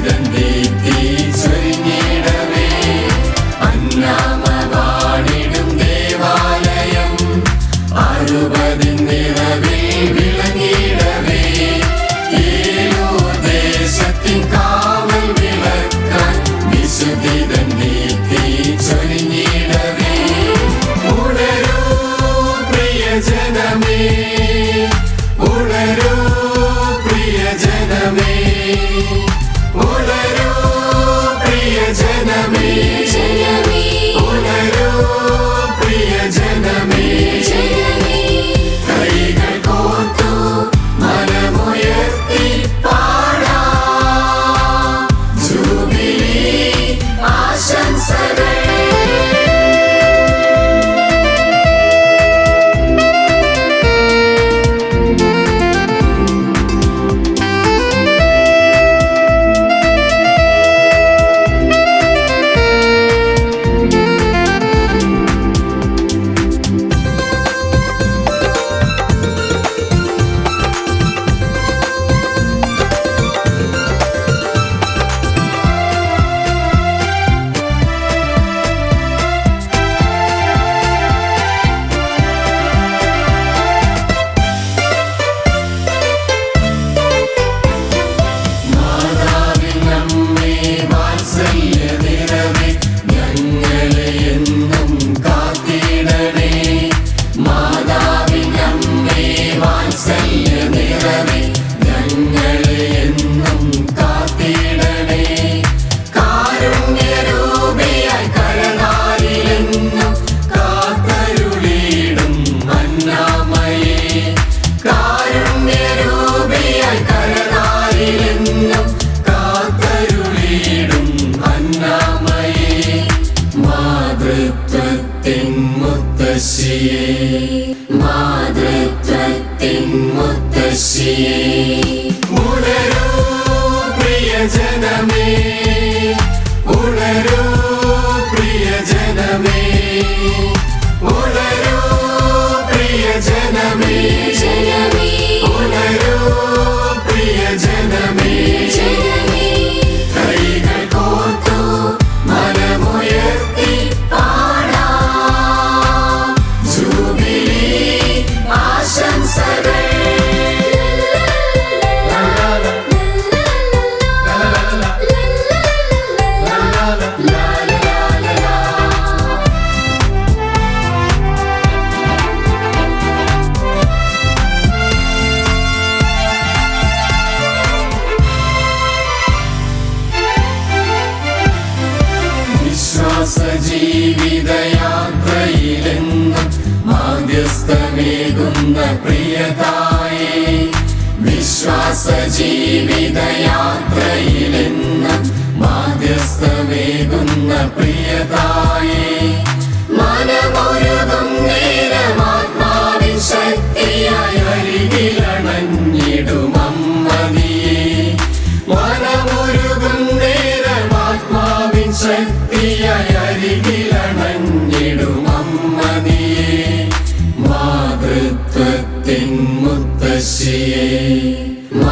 Dividen സ്വസ്ഥമേകുന്ന പ്രിയതായേ വിശ്വാസ ജീവിതയാത്രയിലെന്നും മാധ്യസ്ഥമേകുന്ന പ്രിയതായ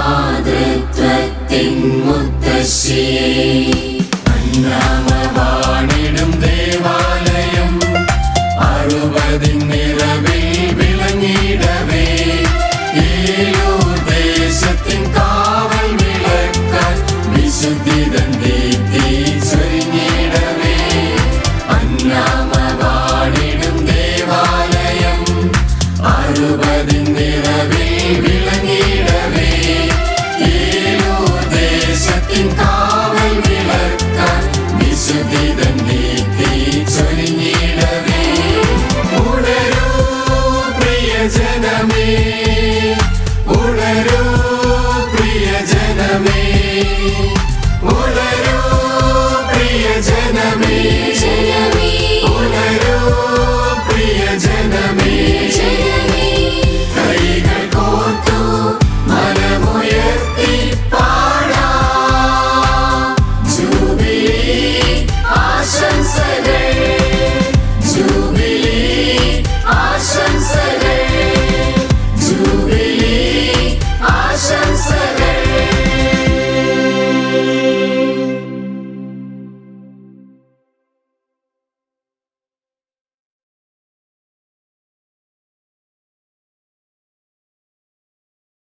മാതൃത്വത്തിൻ മുത്തശ്ശിയെ അന്നാമവാണിടും ദേവാലയം അറുപതിൻ നിറവിൽ വിളങ്ങിടവേ. ഏലൂർ ദേശത്തിൻ കാവൽ വിളക്കാൻ വിശുദ്ധി തന്റെ തീ അന്നാമ ഉളരും